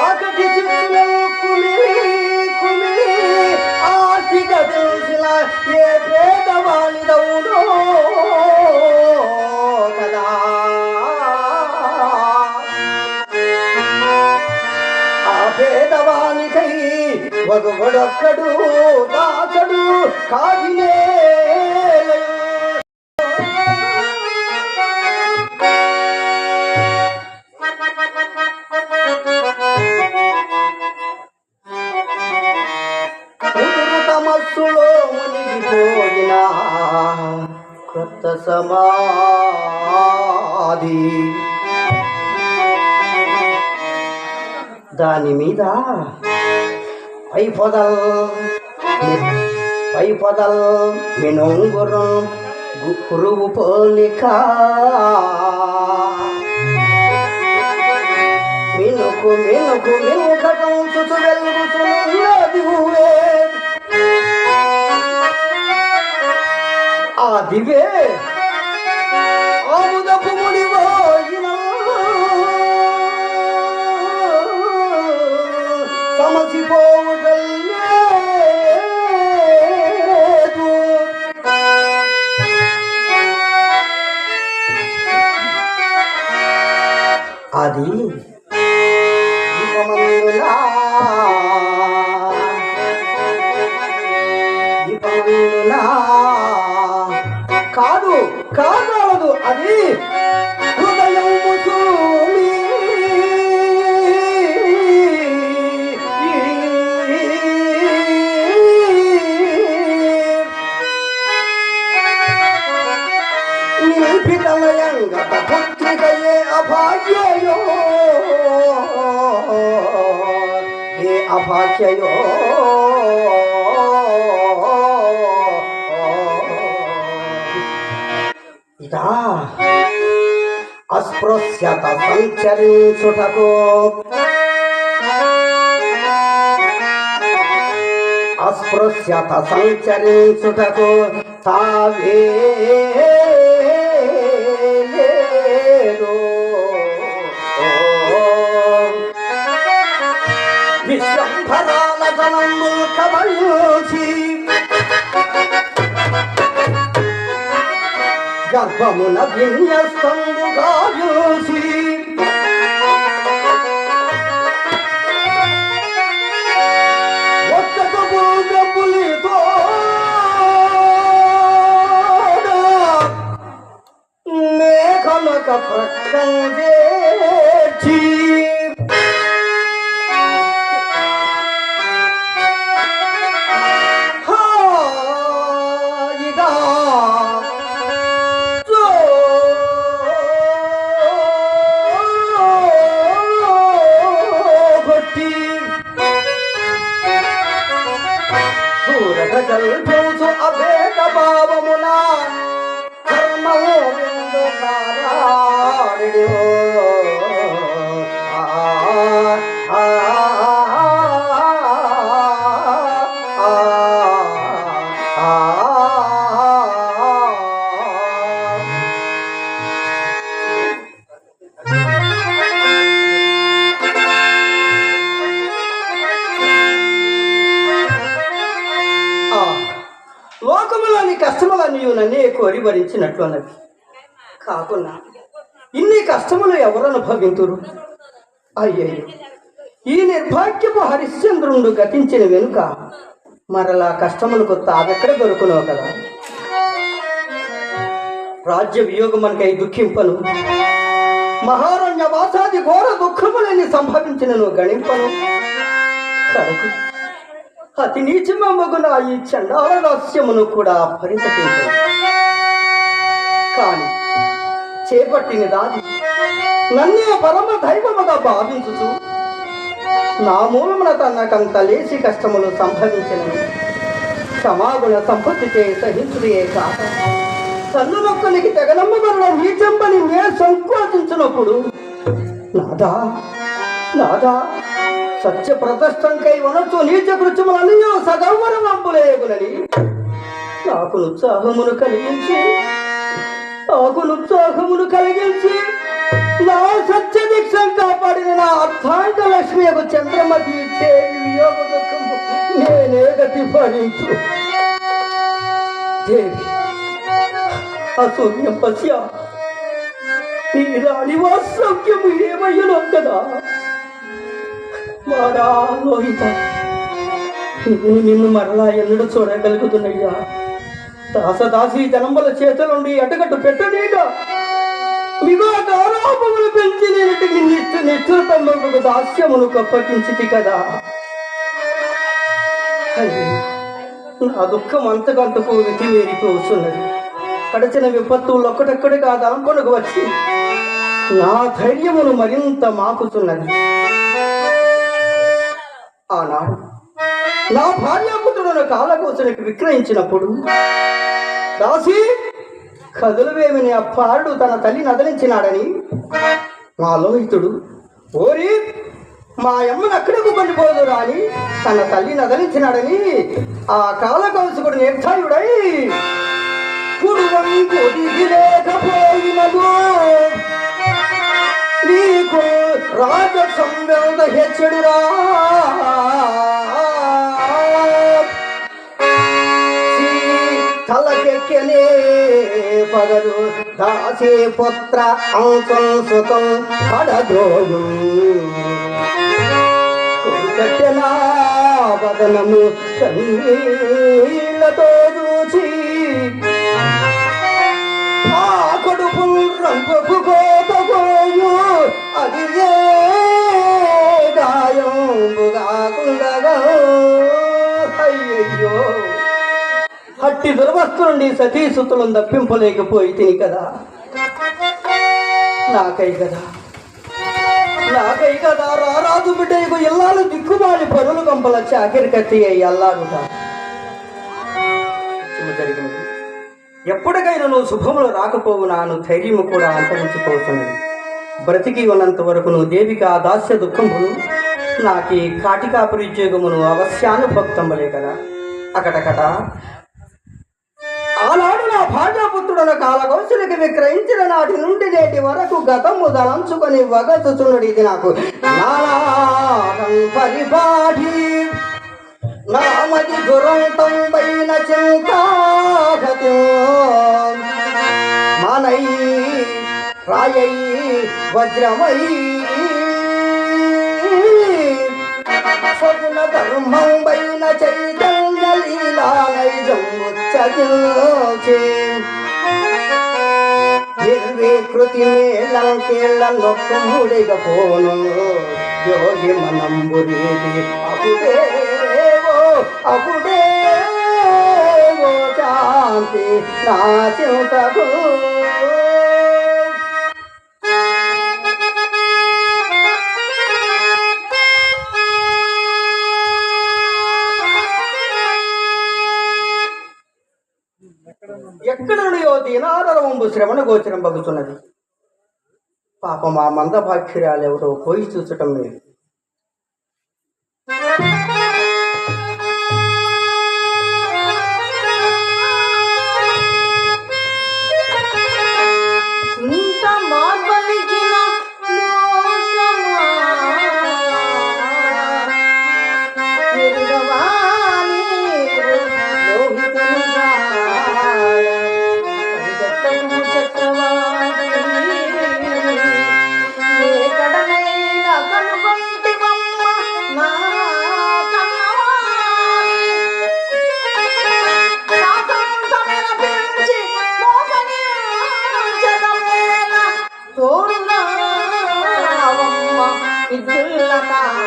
ఆకటి చిచ్చులో కుమిలి కుమిలి ఆర్థిక తెలిసిన ఏ పేదవాణిదవుడో కదా ఆ పేదవానికై ఒకడొక్కడు దాచడు కాగినే సమాధి. దాని మీద పై పొదల్ పై పొదల్ మినొంగురం గురువు పోలిక. మినుకు మినుకు మినుకటం చుచు వెలుగుతున్నది ఊవే ఆ దివే అది కాదు కాదు అది ఏ ఇదా అస్పృశ్యత సంచరించుటకు అస్పృశ్యత సంచరించుటకు తావే విశ్వంభరాల జనము కబయూచి గర్భమున విన్యస్తంబుగా యూసి ఒక్కకు లోకములోని కష్టములన్నీ నన్నే కోరి భరించినట్లు అన్నది కాకున్నా ఇన్ని కష్టములు ఎవరు అనుభవింతురు? అయ్యయ్యో. ఈ నిర్భాగ్యపు హరిశ్చంద్రుండు గతించిన వెనుక మరలా కష్టములకు తావెక్కడ దొరుకునో కదా? రాజ్య వియోగమనకై దుఃఖింపను. మహారణ్య వాసాది ఘోర దుఃఖములని సంభవించినను గణింపను. కడకు అతి నీచమగున ఈ చండాల రహస్యమును కూడా పరితపించు కాని చేపట్టిన దాది నన్నే పరమ దైవముగా భావించుచు నా మూలమున తనకంత లేచి కష్టములు సంభవించినవి. క్షమాగుణ సంపత్తిచే సహించుడియే కాక. కన్ను నొక్కనికి నీ చెంపని నే సంకోచించినప్పుడు నాదా నాదా సత్య ప్రతిష్టంకై వనచు నీచ కృత్యములన్నీ సగౌరవంబులేగునని నాకు ఉత్సాహమును కలిగించి ఉత్సాహమును కలిగించి నా సత్య దీక్షం కాపాడిన నా అర్థాంత లక్ష్మి యొక్క చంద్రమతి దేవి వియోగ దుఃఖము నేనే గతి భరించు దేవి అసూర్యం పశ్య. నీ రాణి వాస్తవ్యము ఏమయ్యను కదా మారా లోహిత నేను నిన్ను మరలా ఎన్నడూ చూడగలుగుతున్నయ్యా దాసదాసి జనంబల చేతుల నుండి అటగట్టు పెట్టనీక మిగో దారాపములు పెంచి నేటికి నిష్ఠ నిష్ఠుతమ్మకు దాస్యమును కప్పగించితి కదా. నా దుఃఖం అంతకంతకు మితిమీరిపోతున్నది కడచిన విపత్తులు ఒక్కటొక్కడి కాదు అనుకొనకు వచ్చి నా ధైర్యమును మరింత మాకుతున్నది. ఆనాడు నా భార్యాపుత్రుడు కాలకోసనికి విక్రయించినప్పుడు దాసి కదులువేమిని అప్పారుడు తన తల్లి నదలించినాడని? మా లోహితుడు ఓరి మా అమ్మను అక్కడకు కొనిపోదురా అని తన తల్లి నదలించినాడని ఆ కాలకౌశకుడు నిర్ధాయుడై పురువంకు లేకపోయినదు నీకు రాజ సంవేద హెచ్చడురా. తలకెక్కనే పగలు. దాసే పుత్ర అంశం సుతం పడదోడు కట్టెలా వదనము కన్నీళ్ళతో చూచి అట్టి దురవస్థ నుండి సతీసుతులను తప్పింపలేకపోయి తిని కదా. నాకై కదా. నాకై కదా. రారాజు బిడ్డకు ఇల్లాలు దిక్కుమాలి పనులు కంపల చాకిరి కత్తి అయి అల్లాడుట జరిగినది ఎప్పటికైనా నువ్వు శుభములు రాకపోవు నాను ధైర్యము కూడా అంతరించిపోతున్నది. బ్రతికి ఉన్నంత వరకు నువ్వు దేవికి ఆ దాస్య దుఃఖమును నాకి కాటికాపురుద్యోగమును అవశ్యానుభక్తంబలే కదా. అకటకట ఆనాడు నా కాలగోసులకి విక్రయించిన నాటి నుండి నేటి వరకు గతము దలంచుకొని వగచుచున్నది ఇది నాకు. నానాదం పరిపాఠి నామది దురంతం పైన చింతాగతి మానై రాయై వజ్రమై సగుణ ధర్మం పైన చైతన్య లీలా నైజం ఉచ్చగించే నిర్వికృతి మేళం కేళ్ళ నొక్కముడిగ పోను యోగి మనంబురీది అప్పుడేవో అప్పుడేవో శాంతి నా చింతకు. దీనారవంబు శ్రవణ గోచరం బగుతున్నది పాపం ఆ మందభాగ్యురాలెవరో పోయి చూచటం లేదు. 你求吧。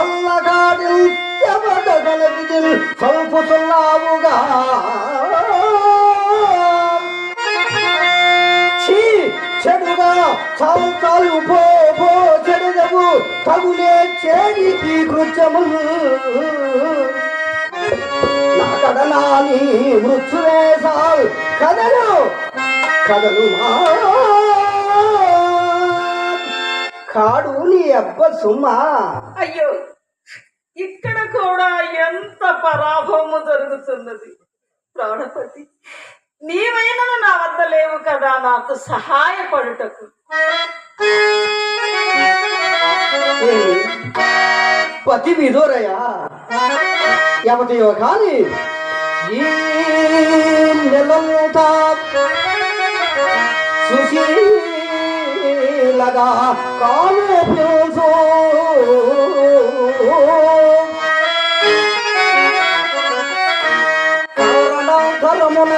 నడురేయం కొల్లగాడి ఎవడగలవిది చెడుగా చాలు చాలు పో పో చెడుదవు తగులే చేడికి కృత్యము నా కదలు కదలు మా కాడు నీ అబ్బ సుమ్మా అయ్యో ఇక్కడ కూడా ఎంత పరాభవము జరుగుతున్నది. ప్రాణపతి నీవైనా నా వద్ద లేవు కదా నాకు సహాయపడుటకు? పతి విదోరయా. ఎవతియో కాని ఈ నెలంతా సుశీలగా కాలు పిలుచు కారణాంతరమున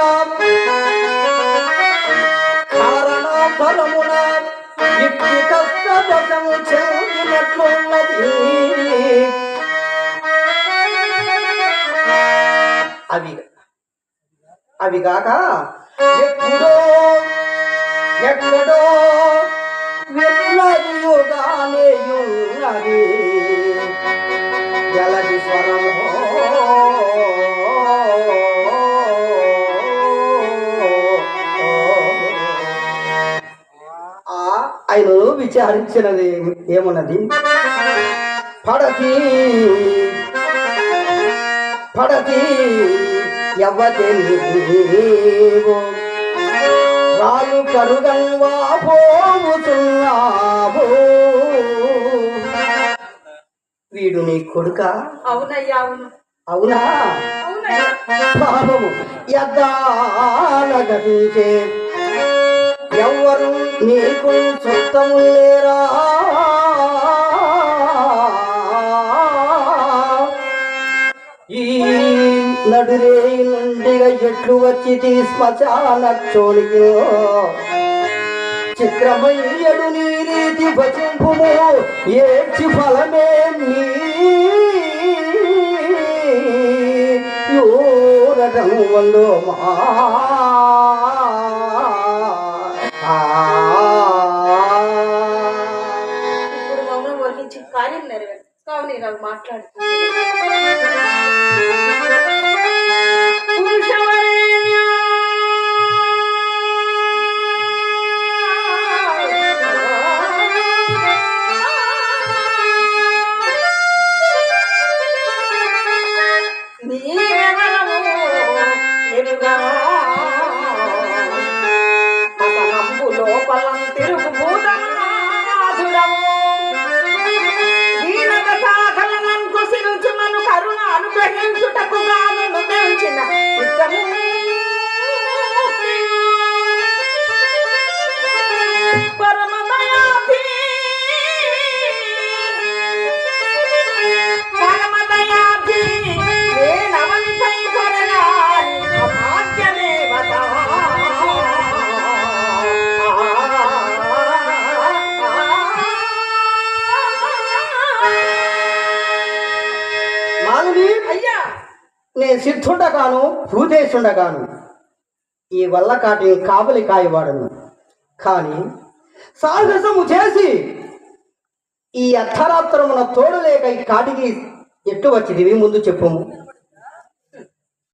కారణాంతరమున ఇట్టి కష్టదశము చెందినట్లున్నది అవి అవి కాక ఎక్కడో ఎక్కడో జలది స్వరం ఆయన విచారించినది ఏమున్నది? పడతి పడతి ఎవతే రాలు కరుగంగా పోవుతున్నావో వీడు నీ కొడుక? అవునయ్యా అవును. అవునా? అవునయ్యా. పాపము యద్దానగతించే ఎవ్వరు నీకు చుట్టము లేరా? ఈ నడురే నుండిగా ఎట్లు వచ్చి శ్మశాన చోళికి చిత్రమయ్యడు నీ రీతి భజింపుము ఏడ్చి ఫలమే నీ యూరటం వందో మా ಕೇಳಿದ సిద్ధుండగాను భూదేశుండగాను ఈ వల్ల కాటిని కావలి కాయవాడను. కానీ సాహసము చేసి ఈ అర్ధరాత్రమున తోడలేక ఈ కాటికి ఎట్టు వచ్చిదివి ముందు చెప్పుము